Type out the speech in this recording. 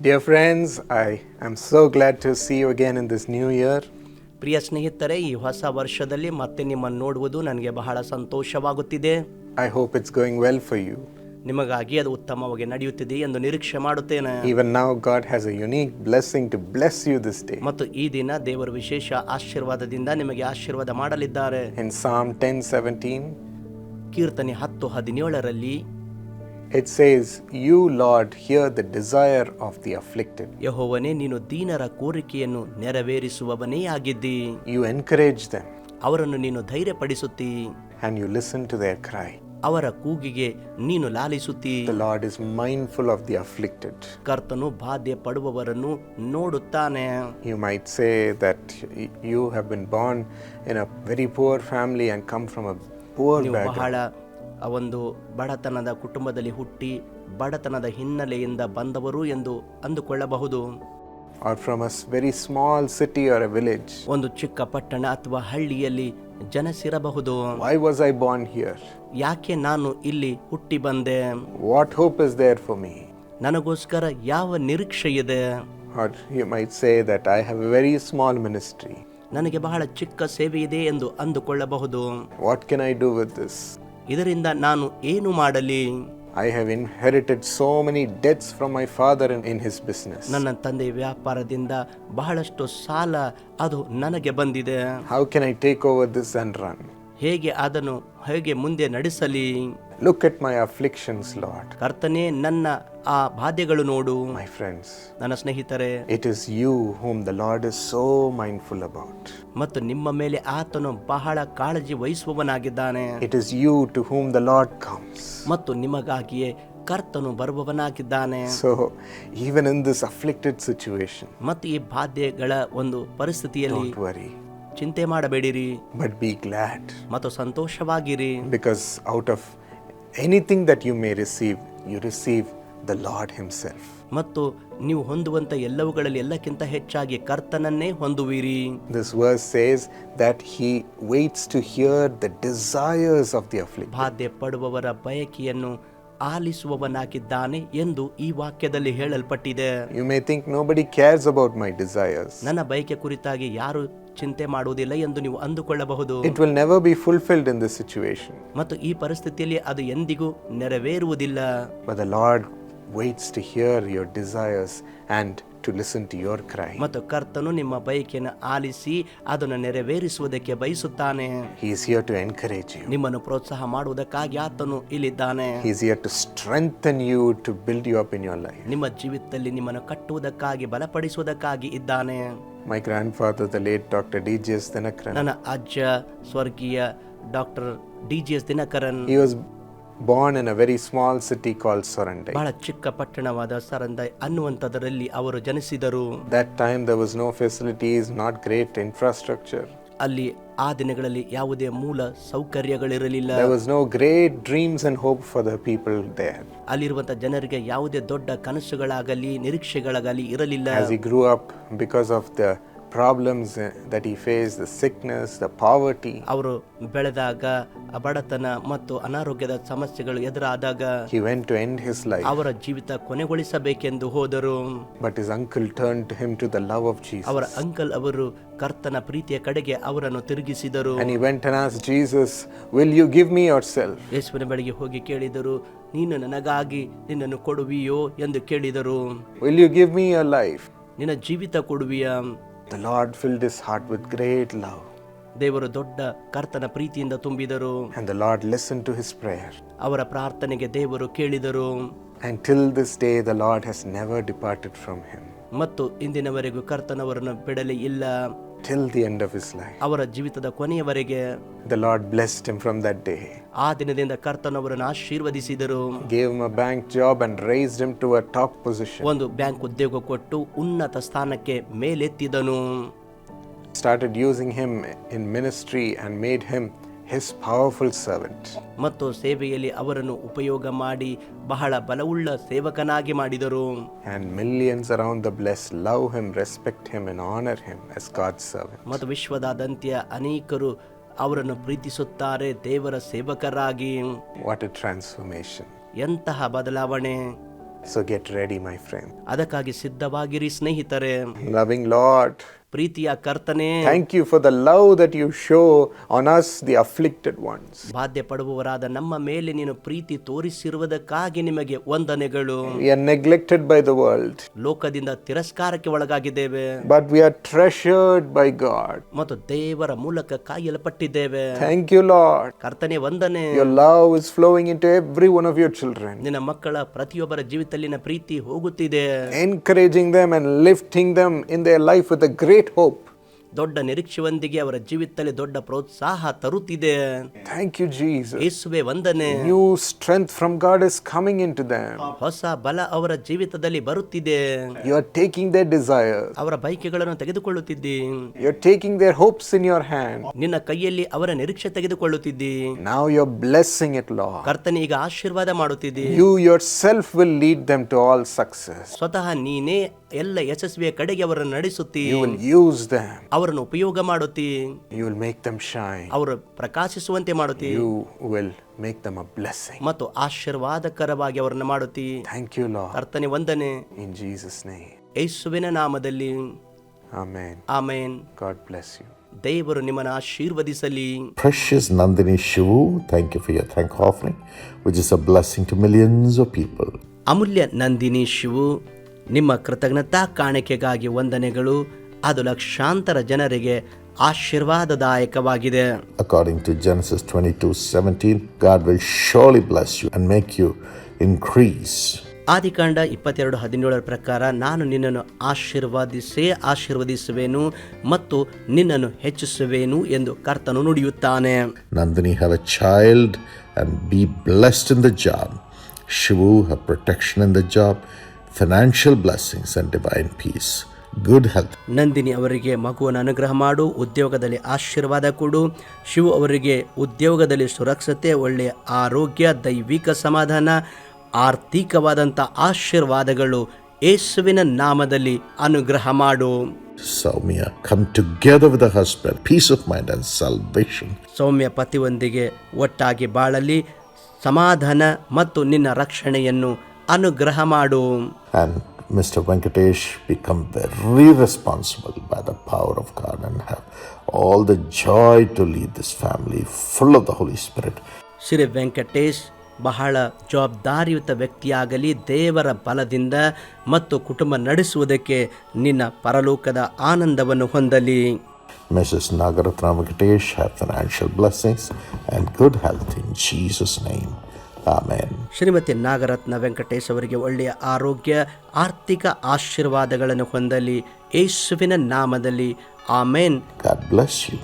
Dear friends, I am so glad to see you again in this new year. ಪ್ರಿಯ ಸ್ನೇಹಿತರೆ ಈ ಹೊಸ ವರ್ಷದಲ್ಲಿ ಮತ್ತೆ ನಿಮ್ಮನ್ನು ನೋಡುವುದು ನನಗೆ ಬಹಳ ಸಂತೋಷವಾಗುತ್ತಿದೆ I hope it's going well for you. ನಿಮಗಾಗಿ ಅದು ಉತ್ತಮವಾಗಿ ನಡೆಯುತ್ತಿದೆ ಎಂದು ನಿರೀಕ್ಷೆ ಮಾಡುತ್ತೇನೆ Even now, God has a unique blessing to bless you this day. ಮತ್ತು ಈ ದಿನ ದೇವರು ವಿಶೇಷ ಆಶೀರ್ವಾದದಿಂದ ನಿಮಗೆ ಆಶೀರ್ವಾದ ಮಾಡಲಿದ್ದಾರೆ In Psalm 10:17, ಕೀರ್ತನೆ ಹತ್ತು ಹದಿನೇಳರಲ್ಲಿ it says, "You, Lord, hear the desire of the afflicted. ಯಹೋವನೇ ನೀನು ದೀನರ ಕೋರಿಕೆಯನ್ನು ನೆರವೇರಿಸುವವನೇ ಆಗಿದ್ದಿ You encourage them, ಅವರನ್ನು ನೀನು ಧೈರ್ಯಪಡಿಸುತ್ತಿ and you listen to their cry." ಅವರ ಕೂಗಿಗೆ ನೀನು ಲಾಲಿಸುತ್ತಿ The Lord is mindful of the afflicted. ಕರ್ತನು ಬಾಧೆ ಪಡುವವರನ್ನು ನೋಡುತ್ತಾನೆ You might say that y- you have been born in a very poor family and come from a poor ನೀವು background. ಬಹಳ ಆ ಒಂದು ಬಡತನದ ಕುಟುಂಬದಲ್ಲಿ ಹುಟ್ಟಿ ಬಡತನದ ಹಿನ್ನೆಲೆಯಿಂದ ಬಂದವರು ಎಂದು ಅಂದುಕೊಳ್ಳಬಹುದು. Are from a very small city a village. ಒಂದು ಚಿಕ್ಕ ಪಟ್ಟಣ ಅಥವಾ ಹಳ್ಳಿಯಲ್ಲಿ ಜನಸಿರಬಹುದು. Why was I born here ಯಾಕೆ ನಾನು ಇಲ್ಲಿ ಹುಟ್ಟಿ ಬಂದೆ? What hope is there for me ನನಗೋಸ್ಕರ ಯಾವ ನಿರೀಕ್ಷೆ ಇದೆ? Are you might say that I have very small ministry. ನನಗೆ ಬಹಳ ಚಿಕ್ಕ ಸೇವೆ ಇದೆ ಎಂದು ಅಂದುಕೊಳ್ಳಬಹುದು. What can I do with this? ಇದರಿಂದ ನಾನು ಏನು ಮಾಡಲಿ I have inherited so many debts from my father in in his business. ನನ್ನ ತಂದೆ ವ್ಯಾಪಾರದಿಂದ ಬಹಳಷ್ಟು ಸಾಲ ಅದು ನನಗೆ ಬಂದಿದೆ how can I take over this and run? ಹೇಗೆ ಅದನ್ನು ಹೇಗೆ ಮುಂದೆ ನಡೆಸಲಿ? Look at my afflictions Lord. ಕರ್ತನೇ ನನ್ನ ಆ ಬಾಧೆಗಳು ನೋಡು. ಮೈ ಫ್ರೆಂಡ್ಸ್ ನನ್ನ ಸ್ನೇಹಿತರೆ it is you home the Lord is so mindful about ಮತ್ತು ನಿಮ್ಮ ಮೇಲೆ ಆತನು ಬಹಳ ಕಾಳಜಿ ವಹಿಸುವವನಾಗಿದ್ದಾನೆ. It is you to home the Lord comes ಮತ್ತು ನಿಮಗಾಗಿಯೇ ಕರ್ತನು ಬರುವವನಾಗಿದ್ದಾನೆ. So even in this afflicted situation ಮತ್ತು ಈ ಬಾಧೆಗಳ ಒಂದು ಪರಿಸ್ಥಿತಿಯಲ್ಲಿ worry, ಚಿಂತೆ ಮಾಡಬೇಡಿರಿ. ಬಟ್ ಬಿ ಗ್ಲಾಡ್ ಮತ್ತು ಸಂತೋಷವಾಗಿರಿ. Because out of anything that you may receive you receive the Lord himself ಮತ್ತು ನೀವು ಹೊಂದುವಂತ ಎಲ್ಲವುಗಳಲ್ಲಿ ಎಲ್ಲಕ್ಕಿಂತ ಹೆಚ್ಚಾಗಿ ಕರ್ತನನ್ನೇ ಹೊಂದುವಿರಿ. This verse says that he waits to hear the desires of the afflicted ಬಾಧೆ ಪಡುವವರ ಬಯಕೆಯನ್ನು ಆಲಿಸುವವನಾಗಿದ್ದಾನೆ ಎಂದು ಈ ವಾಕ್ಯದಲ್ಲಿ ಹೇಳಲ್ಪಟ್ಟಿದೆ. You may think nobody cares about my desires ನನ್ನ ಬಯಕೆ ಕುರಿತಾಗಿ ಯಾರು ಚಿಂತೆ ಮಾಡುವುದಿಲ್ಲ ಎಂದು ನೀವು ಅಂದುಕೊಳ್ಳಬಹುದು it will never be fulfilled in this situation ಮತ್ತು ಈ ಪರಿಸ್ಥಿತಿಯಲ್ಲಿ ಅದು ಎಂದಿಗೂ ನೆರವೇರುವುದಿಲ್ಲ But the Lord waits to hear your desires and to listen to your cry. ಮತ್ತು ಕರ್ತನು ನಿಮ್ಮ ಬಯಕೆಯನ್ನು ಆಲಿಸಿ ಅದನ್ನು ನೆರವೇರಿಸುವುದಕ್ಕೆ ಬಯಸುತ್ತಾನೆ He is here to encourage you. ನಿಮ್ಮನ್ನು ಪ್ರೋತ್ಸಾಹ ಮಾಡುವುದಕ್ಕಾಗಿ ಆತನು ಇಲ್ಲಿದ್ದಾನೆ He is here to strengthen you to build you up in your life. ನಿಮ್ಮ ಜೀವಿತದಲ್ಲಿ ನಿಮ್ಮನ್ನು ಕಟ್ಟುವುದಕ್ಕಾಗಿ ಬಲಪಡಿಸುವುದಕ್ಕಾಗಿ ಇದ್ದಾನೆ my grandfather the late doctor D G S Dhinakaran ನನ್ನ ಅಜ್ಜ ಸ್ವರ್ಗೀಯ doctor D G S Dhinakaran he was born in a very small city call Surandai ಬಹಳ ಚಿಕ್ಕ ಪಟ್ಟಣವಾದ ಸರಂದೈ ಅನ್ನುವಂಥದ್ರಲ್ಲಿ ಅವರು ಜನಿಸಿದರು. That time the was no facilities not great infrastructure ಅಲ್ಲಿ ಆ ದಿನಗಳಲ್ಲಿ ಯಾವುದೇ ಮೂಲ ಸೌಕರ್ಯಗಳಿರಲಿಲ್ಲ. ಅಲ್ಲಿರುವಂತ ಜನರಿಗೆ ಯಾವುದೇ ದೊಡ್ಡ ಕನಸುಗಳಾಗಲಿ ನಿರೀಕ್ಷೆಗಳಾಗಲಿ ಇರಲಿಲ್ಲ. As he problems that he face the sickness the poverty ಅವರು ಬೆಳೆದಾಗ ಬಡತನ ಮತ್ತು ಅನಾರೋಗ್ಯದ ಸಮಸ್ಯೆಗಳು ಎದುರಾದಾಗ he went to end his life ಅವರ ಜೀವಿತ ಕೊನೆಗೊಳಿಸಬೇಕೆಂದು ಹೋದರು. But his uncle turn to him to the love of Jesus ಅವರ ಅಂಕಲ್ ಅವರು ಕರ್ತನ ಪ್ರೀತಿಯ ಕಡೆಗೆ ಅವರನ್ನು ತಿರುಗಿಸಿದರು. And he went and Jesus will you give me yourself ಯೇಸುವಿನ ಬಳಿಗೆ ಹೋಗಿ ಕೇಳಿದರು ನೀನು ನನಗಾಗಿ ನಿನ್ನನ್ನು ಕೊಡುವಿಯೋ? ಎಂದು ಕೇಳಿದರು. Will you give me your life ನಿನ್ನ ಜೀವಿತ ಕೊಡುವಿಯಾ? The Lord filled his heart with great love. ದೇವರು ದೊಡ್ಡ ಕರ್ತನ ಪ್ರೀತಿಯಿಂದ ತುಂಬಿದರು And the Lord listened to his prayer. ಅವರ ಪ್ರಾರ್ಥನೆಗೆ ದೇವರು ಕೇಳಿದರು And till this day, the Lord has never departed from him. ಮತ್ತು ಇಂದಿನವರೆಗೂ ಕರ್ತನವರನ್ನು ಬಿಡಲೇ ಇಲ್ಲ Till the end of his life. ಅವರ ಜೀವಿತದ ಕೊನೆಯವರೆಗೆ The Lord blessed him from that day. ಆ ದಿನದಿಂದ ಕರ್ತನವರನ್ನು ಆಶೀರ್ವದಿಸಿದರು Gave him a bank job and raised him to a top position. ಒಂದು bank ಉದ್ಯೋಗ ಕೊಟ್ಟು ಉನ್ನತ ಸ್ಥಾನಕ್ಕೆ ಮೇಲೆತ್ತಿದನು Started using him in ministry and made him his powerful servant. ಮತ್ತು ಸೇವೆಯಲ್ಲಿ ಅವರನ್ನು ಉಪಯೋಗ ಮಾಡಿ ಬಹಳ ಬಲವುಳ್ಳ ಸೇವಕನಾಗಿ ಮಾಡಿದರು And millions around the blessed love him, respect him, and honor him as God's servant. ಮತ್ತು ವಿಶ್ವದಾದ್ಯಂತ ಅನೇಕರು ಅವರನ್ನು ಪ್ರೀತಿಸುತ್ತಾರೆ ದೇವರ ಸೇವಕರಾಗಿ What a transformation. ಎಂತಹ ಬದಲಾವಣೆ So get ready, my friend. ಅದಕ್ಕಾಗಿ ಸಿದ್ಧವಾಗಿರಿ ಸ್ನೇಹಿತರೆ Loving Lord, ಪ್ರೀತಿಯ ಕರ್ತನೆ thank you for the love that you show on us, the afflicted ones. ಬಾಧ್ಯ ಪಡುವವರಾದ ನಮ್ಮ ಮೇಲೆ ನೀನು ಪ್ರೀತಿ ತೋರಿಸಿರುವುದಕ್ಕಾಗಿ ನಿಮಗೆ ವಂದನೆಗಳು We are neglected by the world, ಲೋಕದಿಂದ ತಿರಸ್ಕಾರಕ್ಕೆ ಒಳಗಾಗಿದ್ದೇವೆ but we are treasured by God. ಮತ್ತು ದೇವರ ಮೂಲಕ ಕಾಯಲ್ಪಟ್ಟಿದ್ದೇವೆ Thank you, Lord. ಕರ್ತನೆ ವಂದನೆ Your love is flowing into every one of your children, ನಿನ್ನ ಮಕ್ಕಳ ಪ್ರತಿಯೊಬ್ಬರ ಜೀವಿತದಲ್ಲಿನ ಪ್ರೀತಿ ಹೋಗುತ್ತಿದೆ encouraging them and lifting them in their life with a great hope. ದೊಡ್ಡ ನಿರೀಕ್ಷೆಯೊಂದಿಗೆ ಅವರ ಜೀವಿತದಲ್ಲಿ ದೊಡ್ಡ ಪ್ರೋತ್ಸಾಹ ತರುತ್ತಿದೆ. ಥ್ಯಾಂಕ್ ಯು ಜೀಸಸ್ ಯೇಸುವೆ ವಂದನೆ. New strength from God is coming into them ಹೊಸ ಬಲ ಅವರ ಜೀವಿತದಲ್ಲಿ ಬರುತ್ತಿದೆ. You are taking their desire ಅವರ ಬೈಕ್ಗಳನ್ನು ತೆಗೆದುಕೊಳ್ಳುತ್ತಿದ್ದಿ. You are taking their hopes in your hand ನಿನ್ನ ಕೈಯಲ್ಲಿ ಅವರ ನಿರೀಕ್ಷೆ ತೆಗೆದುಕೊಳ್ಳುತ್ತಿದ್ದಿ. Now you are blessing it ಲಾ ಕರ್ತನ ಈಗ ಆಶೀರ್ವಾದ ಮಾಡುತ್ತಿದ್ದಿ. You yourself will lead them to all success ಸ್ವತಃ ನೀನೇ ಎಲ್ಲ ಯಶಸ್ವಿಯ ಕಡೆಗೆ ಅವರನ್ನು ನಡೆಸುತ್ತಿ. ಯೂಸ್ ದ ಅವರನ್ನು ಉಪಯೋಗ ಮಾಡುತ್ತಿ? You will make them shine ಅವರ ಪ್ರಕಾಶಿಸುವಂತೆ ಮಾಡುತ್ತಿ? You will make them a blessing ಮತ್ತು ಆಶೀರ್ವಾದಕರವಾಗಿ ಅವರನ್ನು ಮಾಡುತ್ತಿ? ಥ್ಯಾಂಕ್ ಯು ಲಾರ್ಡ್ ಅರ್ತನೆ ವಂದನೆ. ಇನ್ ಜೀಸಸ್ ನೇಮ್ ಯೇಸುವಿನ ನಾಮದಲ್ಲಿ. Amen amen. God bless you ದೇವರು ನಿಮ್ಮನ್ನು ಆಶೀರ್ವದಿಸಲಿ. Is Nandini Shivu thank you for your thank offering which is a blessing to millions of people. ಅಮೂಲ್ಯ ನಂದಿನಿ ಶಿವು ನಿಮ್ಮ ಕೃತಜ್ಞತಾ ಕಾಣಿಕೆಗಾಗಿ ವಂದನೆಗಳು. ಅದು ಲಕ್ಷಾಂತರ ಜನರಿಗೆ ಆಶೀರ್ವಾದದಾಯಕವಾಗಿದೆ. According to Genesis twenty two seventeen will surely bless you and make you increase ಆದಿಕಾಂಡ ಇಪ್ಪತ್ತೆರಡು ಹದಿನೇಳರ ಪ್ರಕಾರ ನಾನು ನಿನ್ನನ್ನು ಆಶೀರ್ವಾದಿಸೇ ಆಶೀರ್ವದಿಸುವೆನು ಮತ್ತು ನಿನ್ನನ್ನು ಹೆಚ್ಚಿಸುವೇನು ಎಂದು ಕರ್ತನು ನುಡಿಯುತ್ತಾನೆ. Nandini have a child and be blessed in the job Shiva ಹ protection in the job financial blessings and divine peace good health Nandini ಅವರಿಗೆ ಮಗುವನ್ನು ಅನುಗ್ರಹ ಮಾಡು ಉದ್ಯೋಗದಲ್ಲಿ ಆಶೀರ್ವಾದ ಕೊಡು. ಶಿವ ಅವರಿಗೆ ಉದ್ಯೋಗದಲ್ಲಿ ಸುರಕ್ಷತೆ ಒಳ್ಳೆಯ ಆರೋಗ್ಯ ದೈವಿಕ ಸಮಾಧಾನ ಆರ್ಥಿಕವಾದಂಥ ಆಶೀರ್ವಾದಗಳು ಯೇಸುವಿನ ನಾಮದಲ್ಲಿ ಅನುಗ್ರಹ ಮಾಡು. Soumya come together with the husband, peace of mind and salvation. Soumya ಪತಿಯೊಂದಿಗೆ ಒಟ್ಟಾಗಿ ಬಾಳಲಿ ಸಮಾಧಾನ ಮತ್ತು ನಿನ್ನ ರಕ್ಷಣೆಯನ್ನು ಅನುಗ್ರಹ ಮಾಡು. Mr. Venkatesh become very responsible by the power of God and have all the joy to lead this family full of the Holy Spirit. Shri Venkatesh ಬಹಳ ಜವಾಬ್ದಾರಿಯುತ ವ್ಯಕ್ತಿಯಾಗಲಿ ದೇವರ ಬಲದಿಂದ ಮತ್ತು ಕುಟುಂಬ ನಡೆಸುವುದಕ್ಕೆ ನಿನ್ನ ಪರಲೋಕದ ಆನಂದವನ್ನು ಹೊಂದಲಿ Mrs Nagaratna Venkatesh have financial blessings and good health in Jesus name Amen. Shrimati Nagaratna Venkatesh ಅವರಿಗೆ ಒಳ್ಳೆಯ ಆರೋಗ್ಯ ಆರ್ಥಿಕ ಆಶೀರ್ವಾದಗಳನ್ನು ಹೊಂದಲಿ ಯೇಸುವಿನ ನಾಮದಲ್ಲಿ ಆಮೇನ್ ಗಾಡ್ ಬ್ಲೆಸ್ you.